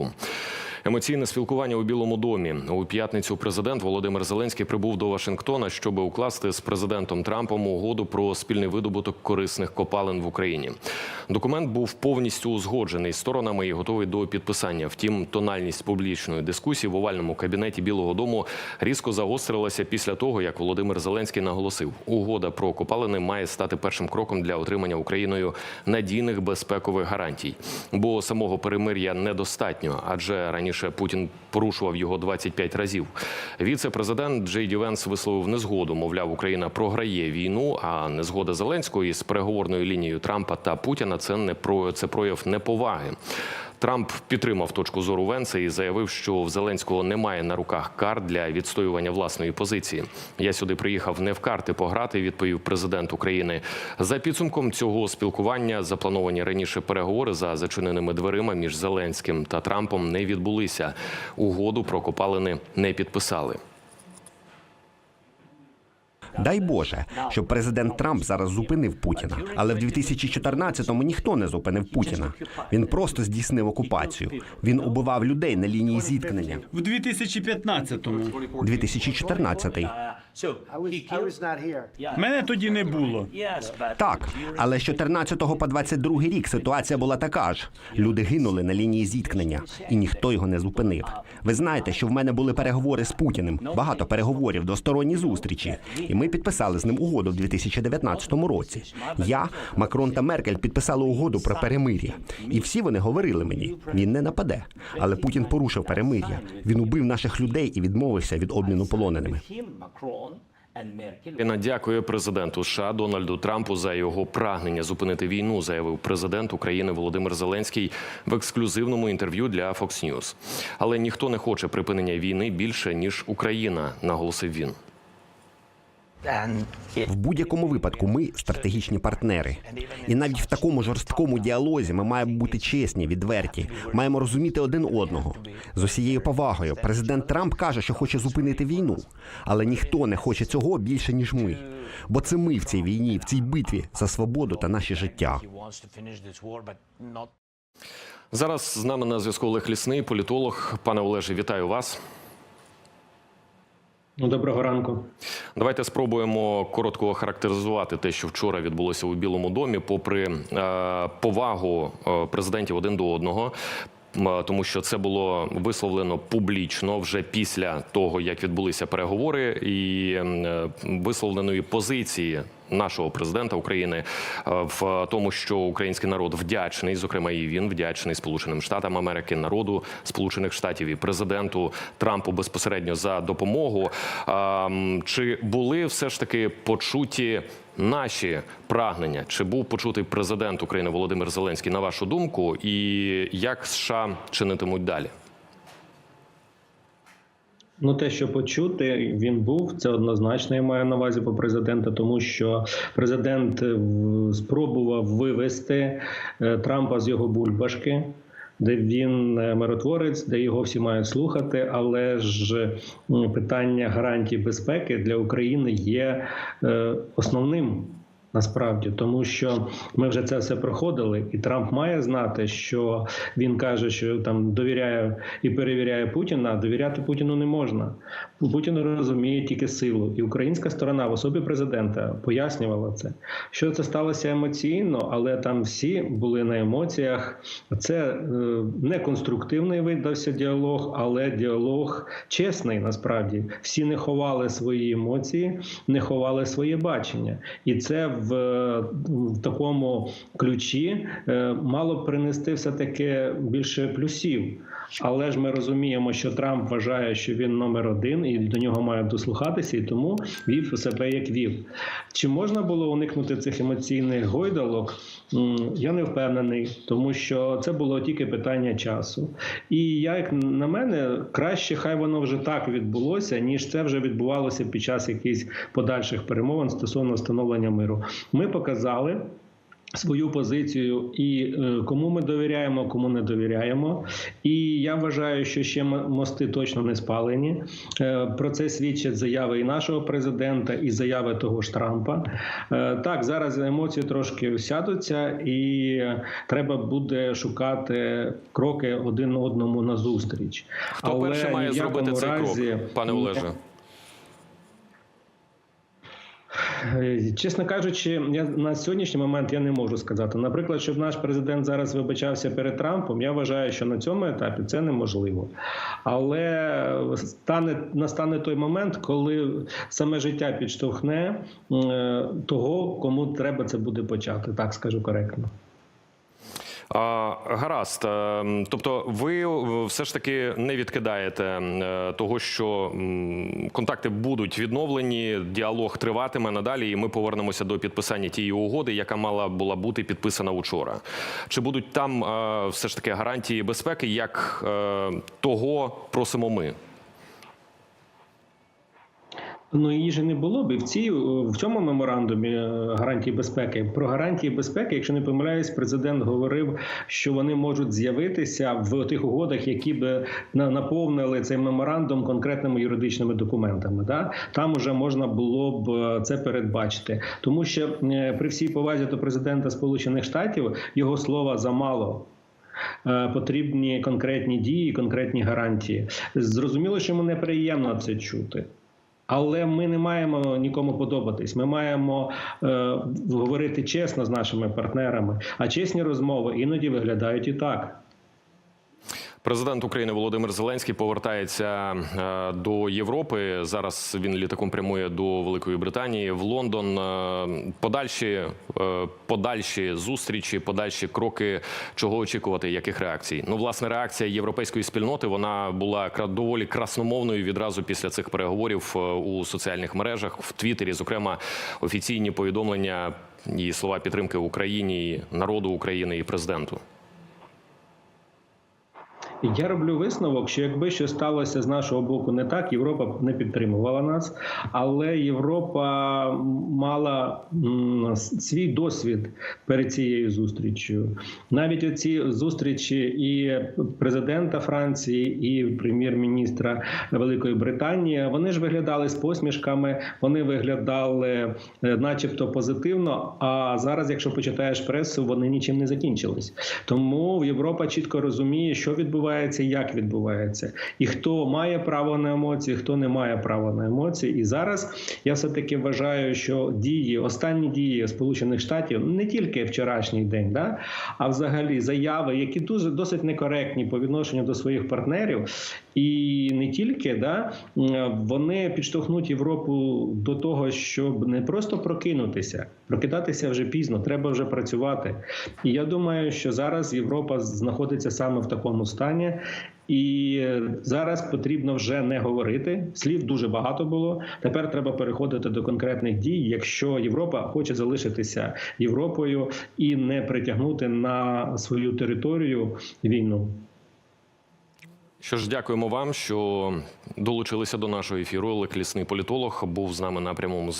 зв'язку. Емоційне спілкування у Білому домі у п'ятницю. Президент Володимир Зеленський прибув до Вашингтона, щоб укласти з президентом Трампом угоду про спільний видобуток корисних копалин в Україні. Документ був повністю узгоджений сторонами і готовий до підписання. Втім, тональність публічної дискусії в овальному кабінеті Білого Дому різко загострилася після того, як Володимир Зеленський наголосив, угода про копалини має стати першим кроком для отримання Україною надійних безпекових гарантій. Бо самого перемир'я недостатньо, адже раніше Путін порушував його 25 разів. Віце-президент Джей Ді Венс висловив незгоду. Мовляв, Україна програє війну, а незгода Зеленського із переговорною лінією Трампа та Путіна це не про це прояв неповаги. Трамп підтримав точку зору Венса і заявив, що в Зеленського немає на руках карт для відстоювання власної позиції. Я сюди приїхав не в карти пограти, відповів президент України. За підсумком цього спілкування заплановані раніше переговори за зачиненими дверима між Зеленським та Трампом не відбулися. Угоду про копалини не підписали. Дай Боже, щоб президент Трамп зараз зупинив Путіна. Але в 2014-му ніхто не зупинив Путіна. Він просто здійснив окупацію. Він убивав людей на лінії зіткнення. В 2015-му. 2014-й. Мене тоді не було. Так, але з 14 по 22 рік ситуація була така ж. Люди гинули на лінії зіткнення, і ніхто його не зупинив. Ви знаєте, що в мене були переговори з Путіним, багато переговорів, двосторонні зустрічі, і ми підписали з ним угоду в 2019 році. Я, Макрон та Меркель підписали угоду про перемир'я, і всі вони говорили мені, він не нападе. Але Путін порушив перемир'я. Він убив наших людей і відмовився від обміну полоненими. Україна дякує президенту США Дональду Трампу за його прагнення зупинити війну, заявив президент України Володимир Зеленський в ексклюзивному інтерв'ю для Fox News. Але ніхто не хоче припинення війни більше ніж Україна, наголосив він. В будь-якому випадку ми стратегічні партнери, і навіть в такому жорсткому діалозі ми маємо бути чесні, відверті, маємо розуміти один одного з усією повагою. Президент Трамп каже, що хоче зупинити війну, але ніхто не хоче цього більше ніж ми. Бо це ми в цій війні, в цій битві за свободу та наші життя. Зараз з нами на зв'язку Олег Лісний, політолог. Пане Олеже, вітаю вас. Ну, доброго ранку. Давайте спробуємо коротко охарактеризувати те, що вчора відбулося у Білому домі, попри е, повагу е, президентів один до одного. е, Тому що це було висловлено публічно вже після того, як відбулися переговори, і висловленої позиції нашого президента України е, в тому, що український народ вдячний, зокрема, і він вдячний Сполученим Штатам Америки, народу Сполучених Штатів і президенту Трампу безпосередньо за допомогу. Чи були все ж таки почуті наші прагнення? Чи був почутий президент України Володимир Зеленський на вашу думку, і як США чинитимуть далі? Ну, те, що почути, він був це однозначно. Я маю на увазі по президента, тому що президент е, спробував вивести е, Трампа з його бульбашки. Де він е, миротворець, де його всі мають слухати, але ж питання гарантій безпеки для України є основним насправді, тому що ми вже це все проходили, і Трамп має знати, що він каже, що там довіряє і перевіряє Путіна. Довіряти Путіну не можна. Путін розуміє тільки силу, і українська сторона в особі президента пояснювала це. Що це сталося емоційно, але там всі були на емоціях. Це е, не конструктивний видався діалог, але діалог чесний. Насправді всі не ховали свої емоції, не ховали своє бачення, і це в, в такому ключі е, мало принести все таки більше плюсів. Але ж ми розуміємо, що Трамп вважає, що він номер один, і до нього мають дослухатися, і тому вів себе як вів. Чи можна було уникнути цих емоційних гойдалок? Я не впевнений, тому що це було тільки питання часу. І як на мене, краще хай воно вже так відбулося, ніж це вже відбувалося під час якихось подальших перемовин стосовно встановлення миру. Ми показали свою позицію і е, кому ми довіряємо, кому не довіряємо. І я вважаю, що ще мости точно не спалені. Е, Про це свідчать заяви і нашого президента, і заяви того ж Трампа. Е, Так, зараз емоції трошки сядуться, і треба буде шукати кроки один одному назустріч. Хто перший має зробити цей разі- крок, пане Олеже? Е, Чесно кажучи, я на сьогоднішній момент я не можу сказати. Наприклад, щоб наш президент зараз вибачався перед Трампом, я вважаю, що на цьому етапі це неможливо. Але стане настане той момент, коли саме життя підштовхне е, того, кому треба це буде почати. Так скажу коректно. А, гаразд. Е, Тобто, ви е, все ж таки не відкидаєте е, того, що контакти будуть відновлені, діалог триватиме надалі, і ми повернемося до підписання тієї угоди, яка мала була бути підписана учора. Чи будуть там все ж таки гарантії безпеки, як того просимо ми? Ну її ж не було б і в цій в цьому меморандумі е, гарантії безпеки. Про гарантії безпеки, якщо не помиляюсь, президент говорив, що вони можуть з'явитися в тих угодах, які б наповнили цей меморандум конкретними юридичними документами. Да? Там уже можна було б е, це передбачити, тому що е, при всій повазі до президента Сполучених Штатів його слова замало. Потрібні конкретні дії, конкретні гарантії. Зрозуміло, що йому неприємно це чути. Але ми не маємо нікому подобатись. Ми маємо е, говорити чесно з нашими партнерами. А чесні розмови іноді виглядають і так. Президент України Володимир Зеленський повертається е, до Європи. Зараз він літаком прямує до Великої Британії в Лондон. Е, Подальші е, подальші зустрічі, подальші кроки. Чого очікувати? Яких реакцій? Ну, власне, реакція європейської спільноти вона була доволі красномовною відразу після цих переговорів у соціальних мережах в Твіттері, зокрема офіційні повідомлення і слова підтримки Україні, народу України і президенту. Я роблю висновок, що якби щось сталося з нашого боку не так, Європа б не підтримувала нас, але Європа мала свій досвід перед цією зустрічю. Навіть оці зустрічі і президента Франції, і прем'єр-міністра Великої Британії, вони ж виглядали з посмішками, вони виглядали, е, начебто, позитивно. А зараз, якщо почитаєш пресу, вони нічим не закінчились. Тому Європа чітко розуміє, що відбувається, як відбувається, і хто має право на емоції, хто не має права на емоції. І зараз я все таки вважаю, що дії, останні дії Сполучених Штатів, не тільки вчорашній день, да, а взагалі заяви, які дуже досить некоректні по відношенню до своїх партнерів, і не тільки да, вони підштовхнуть Європу до того, щоб не просто прокинутися, прокидатися вже пізно, треба вже працювати. І я думаю, що зараз Європа знаходиться саме в такому стані. І зараз потрібно вже не говорити. Слів дуже багато було. Тепер треба переходити до конкретних дій, якщо Європа хоче залишитися Європою і не притягнути на свою територію війну. Що ж, дякуємо вам, що долучилися до нашого ефіру. Олег Лісний політолог був з нами на прямому